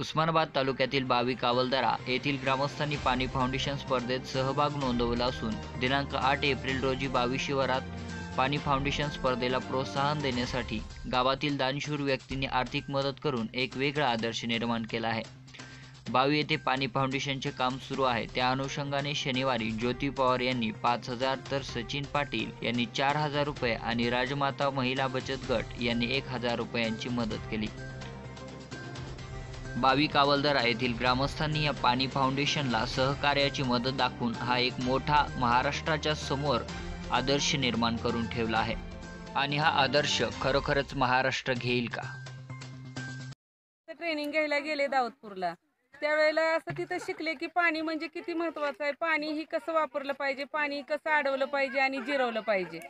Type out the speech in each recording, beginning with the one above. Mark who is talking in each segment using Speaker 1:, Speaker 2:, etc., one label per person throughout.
Speaker 1: उस्मानाबाद तालुक्यातील बावी कावलदरा येथील ग्रामस्थांनी पाणी फाउंडेशन स्पर्धेत सहभाग नोंदवला असून दिनांक आठ एप्रिल रोजी बावी शिवारात पाणी फाउंडेशन स्पर्धेला प्रोत्साहन देण्यासाठी गावातील दानशूर व्यक्तींनी आर्थिक मदत करून एक वेगळा आदर्श निर्माण केला आहे. बावी येथे पाणी फाउंडेशनचे काम सुरू आहे. त्या अनुषंगाने शनिवारी ज्योती पवार यांनी पाच हजार तर सचिन पाटील यांनी चार हजार रुपये आणि राजमाता महिला बचत गट यांनी एक हजार रुपयांची मदत केली. बावी कावलदरा येथील ग्रामस्थांनी या पाणी फाउंडेशनला सहकार्याची मदत दाखवून हा एक मोठा महाराष्ट्राच्या समोर आदर्श निर्माण करून ठेवला आहे. आणि हा आदर्श खरोखरच महाराष्ट्र घेईल का?
Speaker 2: ट्रेनिंग घ्यायला गेले दाऊदपूरला त्यावेळेला असं तिथं शिकले की पाणी म्हणजे किती महत्वाचं आहे? पाणी ही कसं वापरलं पाहिजे? पाणी कसं अडवलं पाहिजे आणि जिरवलं पाहिजे?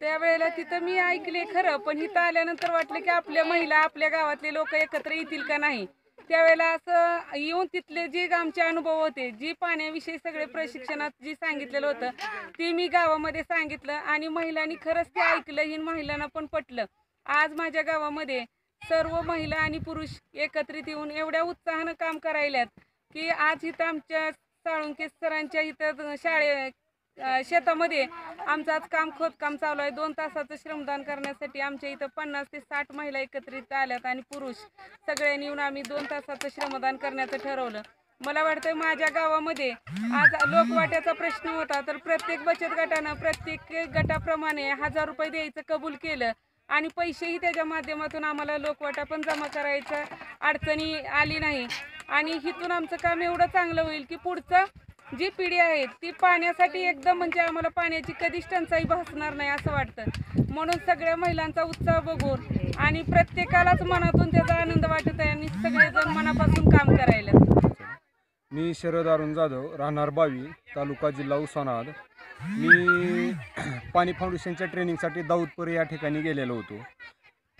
Speaker 2: त्यावेळेला तिथं मी ऐकले खरं पण इथं आल्यानंतर वाटलं की आपल्या महिला आपल्या गावातले लोक एकत्र येतील का नाही? त्यावेळेला असं येऊन तिथले जे आमचे अनुभव होते जी पाण्याविषयी सगळे प्रशिक्षणात जी सांगितलेलं होतं ते मी गावामध्ये सांगितलं आणि महिलांनी खरंच ते ऐकलं ही महिलांना पण पटलं. आज माझ्या गावामध्ये सर्व महिला आणि पुरुष एकत्रित येऊन एवढ्या उत्साहानं काम करायल्यात की आज इथं आमच्या साळुंके सरांच्या इथं शाळे शेतामध्ये आमचं आज काम खोदकाम चालू आहे. दोन तासाचं श्रमदान करण्यासाठी आमच्या इथं पन्नास ते साठ महिला एकत्रित आल्यात आणि पुरुष सगळ्यांनी येऊन आम्ही दोन तासाचं श्रमदान करण्याचं ठरवलं. मला वाटतं माझ्या गावामध्ये आज लोकवाट्याचा प्रश्न होता तर प्रत्येक बचत गटानं प्रत्येक गटाप्रमाणे हजार रुपये द्यायचं कबूल केलं आणि पैसेही त्याच्या माध्यमातून आम्हाला लोकवाटा पण जमा करायचं अडचणी आली नाही. आणि इथून आमचं काम एवढं चांगलं होईल की पुढचं जी पिढी आहे ती पाण्यासाठी एकदम म्हणजे आम्हाला पाण्याची कधीच टंचाई भासणार नाही असं वाटतं. म्हणून सगळ्या महिलांचा उत्साह बघून आणि प्रत्येकालाच मनातून त्याचा आनंद वाटत आहे आणि सगळेजण मनापासून काम करायला.
Speaker 3: मी शरद अरुण जाधव राहणार बावी तालुका जिल्हा उस्मानाबाद. मी पाणी फाउंडेशनच्या ट्रेनिंगसाठी दाऊदपूर या ठिकाणी गेलेलो होतो.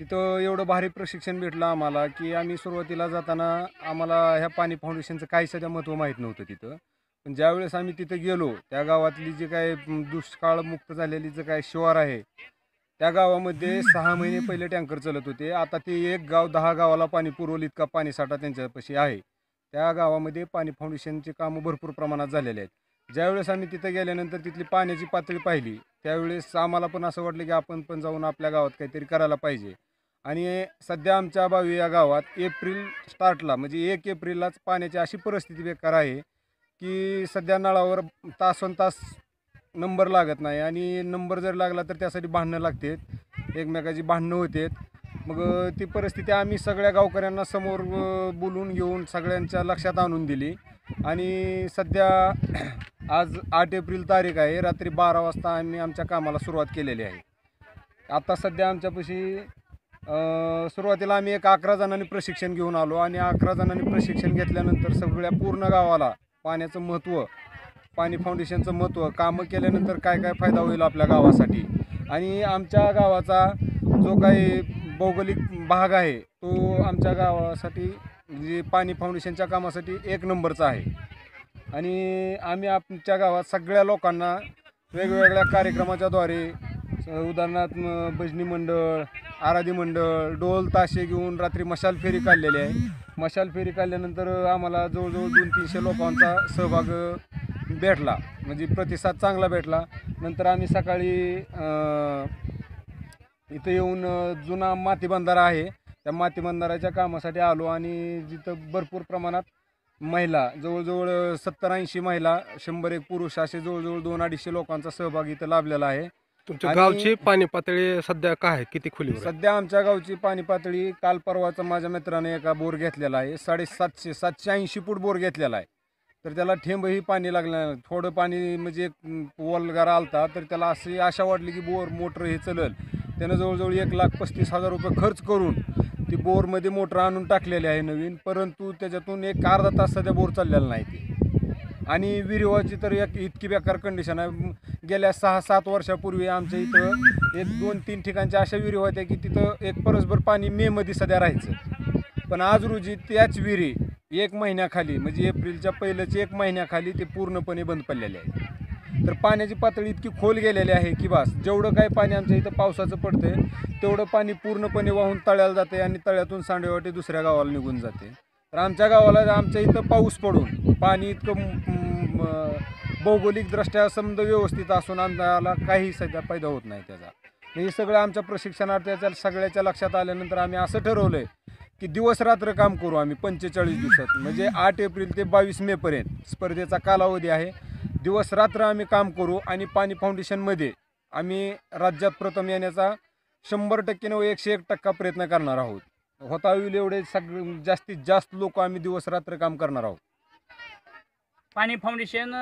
Speaker 3: तिथं एवढं भारी प्रशिक्षण भेटलं आम्हाला की आम्ही सुरुवातीला जाताना आम्हाला ह्या पाणी फाउंडेशनचं काही सध्या महत्त्व माहीत नव्हतं तिथं. पण ज्यावेळेस आम्ही तिथं गेलो त्या गावातली जी काय दुष्काळमुक्त झालेली जे काय शिवार आहे त्या गावामध्ये सहा महिने पहिले टँकर चालत होते. आता ते एक गाव दहा गावाला पाणी पुरवलं इतका पाणीसाठा त्यांच्यापाशी आहे. त्या गावामध्ये पाणी फाउंडेशनचे कामं भरपूर प्रमाणात झालेले आहेत. ज्यावेळेस आम्ही तिथं गेल्यानंतर तिथली पाण्याची पातळी पाहिली त्यावेळेस आम्हाला पण असं वाटलं की आपण पण जाऊन आपल्या गावात काहीतरी करायला पाहिजे. आणि सध्या आमच्या बावी या गावात एप्रिल स्टार्टला म्हणजे एक एप्रिललाच पाण्याची अशी परिस्थिती बेकार आहे की सध्या नळावर तासन तास नंबर लागत नाही आणि नंबर जर लागला तर त्यासाठी भांडणं लागतात. एकमेकाची भांडणं होतात. मग ती परिस्थिती आम्ही सगळ्या गावकऱ्यांना समोर बोलून घेऊन सगळ्यांच्या लक्षात आणून दिली. आणि सध्या आज आठ एप्रिल तारीख आहे. रात्री बारा वाजता आम्ही आमच्या कामाला सुरुवात केलेली आहे. आता सध्या आमच्यापाशी सुरुवातीला आम्ही एक अकरा जणांनी प्रशिक्षण घेऊन आलो आणि अकरा जणांनी प्रशिक्षण घेतल्यानंतर सगळ्या पूर्ण गावाला पाण्याचं महत्त्व पाणी फाउंडेशनचं महत्त्व कामं केल्यानंतर काय काय फायदा होईल आपल्या गावासाठी? आणि आमच्या गावाचा जो काही भौगोलिक भाग आहे तो आमच्या गावासाठी म्हणजे पाणी फाउंडेशनच्या कामासाठी एक नंबरचा आहे. आणि आम्ही आमच्या गावात सगळ्या लोकांना वेगवेगळ्या कार्यक्रमाच्याद्वारे उदाहरणार्थ म- भजनी मंडळ आराधी मंडळ डोल ताशे घेऊन रात्री मशाल फेरी काढलेली आहे. मशाल फेरी काढल्यानंतर आम्हाला जवळजवळ दोन तीनशे लोकांचा सहभाग भेटला. म्हणजे प्रतिसाद चांगला भेटला. नंतर आम्ही सकाळी इथं येऊन अ, जुना माती बंधारा आहे. त्या माती बंधाराच्या कामासाठी आलो आणि जिथं भरपूर प्रमाणात महिला जवळजवळ सत्तर ऐंशी महिला शंभर एक पुरुष असे जवळजवळ दोन अडीचशे लोकांचा सहभाग इथं लाभलेला आहे.
Speaker 4: तुमच्या
Speaker 3: आणि-
Speaker 4: गावची पाणी पातळी सध्या काय आहे? किती खोलीवर आहे?
Speaker 3: सध्या आमच्या गावची पाणी पातळी काल परवाचा माझ्या मित्राने एका बोर घेतलेला आहे. साडेसातशे सातशे ऐंशी फूट बोर घेतलेला आहे. तर त्याला ठेंबही पाणी लागलं नाही. थोडं पाणी म्हणजे वलगारा आलता तर त्याला अशी आशा वाटली की बोर मोटर हे चलल त्यानं जवळजवळ एक लाख पस्तीस हजार रुपये खर्च करून ती बोरमध्ये मोटर आणून टाकलेली आहे नवीन. परंतु त्याच्यातून एक अर्धा तास सध्या बोर चाललेला नाही. ती आणि विहिरीवाची तर एक इतकी बेकार कंडिशन आहे. गेल्या सहा सात वर्षापूर्वी आमच्या इथं एक दोन तीन ठिकाणच्या अशा विहिरी होत्या की तिथं एक परसभर पाणी मेमध्ये सध्या राहायचं. पण आज रोजी त्याच विहिरी एक महिन्याखाली म्हणजे एप्रिलच्या पहिल्याच एक महिन्याखाली ते पूर्णपणे बंद पडलेले आहे तर पाण्याची पातळी इतकी खोल गेलेली आहे की बास जेवढं काय पाणी आमच्या इथं पावसाचं पडतंय तेवढं पाणी पूर्णपणे वाहून तळ्याला जाते आणि तळ्यातून सांडेवाटे दुसऱ्या गावाला निघून जाते तर आमच्या गावाला आमच्या इथं पाऊस पडून पाणी इतकं भौगोलिकदृष्ट्या समजा व्यवस्थित असून आम्हाला काही सध्या फायदा होत नाही त्याचा. हे सगळं आमच्या प्रशिक्षणार्थ्याच्या सगळ्याच्या लक्षात आल्यानंतर आम्ही असं ठरवलं आहे की दिवस रात्र काम करू आम्ही पंचेचाळीस दिवसात. म्हणजे आठ एप्रिल ते बावीस मेपर्यंत स्पर्धेचा कालावधी आहे. दिवस रात्र आम्ही काम करू आणि पाणी फाउंडेशनमध्ये आम्ही राज्यात प्रथम येण्याचा शंभर टक्के नव एकशे एक टक्का प्रयत्न करणार आहोत. होता होईल एवढे सग जास्तीत जास्त लोक आम्ही दिवस रात्र काम करणार आहोत.
Speaker 5: पाणी फाउंडेशन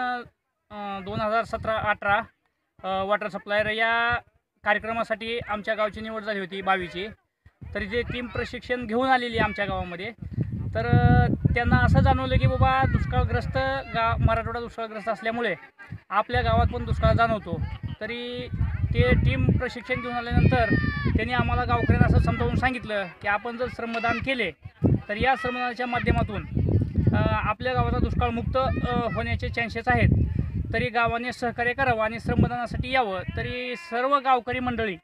Speaker 5: दोन हजार सतरा अठरा वॉटर सप्लायर या कार्यक्रमासाठी आमच्या गावची निवड झाली होती बावीची तर जे टीम प्रशिक्षण घेऊन आलेली आहे आमच्या गावामध्ये तर त्यांना असं जाणवलं की बाबा दुष्काळग्रस्त गा मराठवाडा दुष्काळग्रस्त असल्यामुळे आपल्या गावात पण दुष्काळ जाणवतो. तरी ते टीम प्रशिक्षण घेऊन आल्यानंतर त्यांनी आम्हाला गावकऱ्यांना असं समजावून सांगितलं की आपण जर श्रमदान केले तर या श्रमदानाच्या माध्यमातून आपल्या गावाचा दुष्काळमुक्त होण्याचे चान्सेस आहेत. तरी गावाने सहकार्य करावं आणि श्रमदानासाठी यावं. तरी सर्व गावकरी मंडळी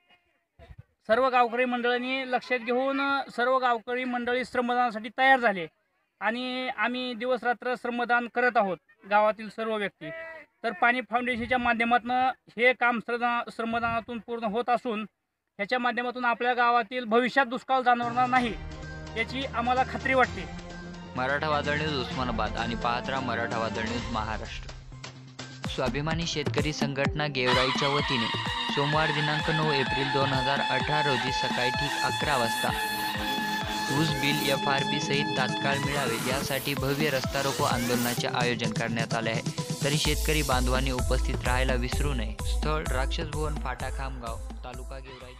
Speaker 5: सर्व गावकरी मंडळांनी लक्षात घेऊन सर्व गावकरी मंडळी श्रमदानासाठी तयार झाले. आणि आम्ही दिवसरात्र श्रमदान करत आहोत गावातील सर्व व्यक्ती. तर पाणी फाउंडेशनच्या माध्यमातून हे काम श्रदा श्रमदानातून पूर्ण होत असून ह्याच्या माध्यमातून आपल्या गावातील भविष्यात दुष्काळ जाणवणार नाही याची आम्हाला खात्री वाटते.
Speaker 1: मराठा वादळ न्यूज उस्मानाबाद आणि पाहत राहा मराठा वादळ न्यूज महाराष्ट्र. स्वाभिमानी शेतकरी संघटना गेवराईच्या वतीने सोमवार दिनांक नऊ एप्रिल दोन हजार अठरा रोजी सकाळी ठीक अकरा वाजता ऊस बिल एफ आर पी सहित तात्काळ मिळावे यासाठी भव्य रस्ता रोको आंदोलनाचे आयोजन करण्यात आले आहे. तरी शेतकरी बांधवांनी उपस्थित राहायला विसरू नये. स्थळ राक्षस भुवन फाटा खामगाव तालुका गेवराई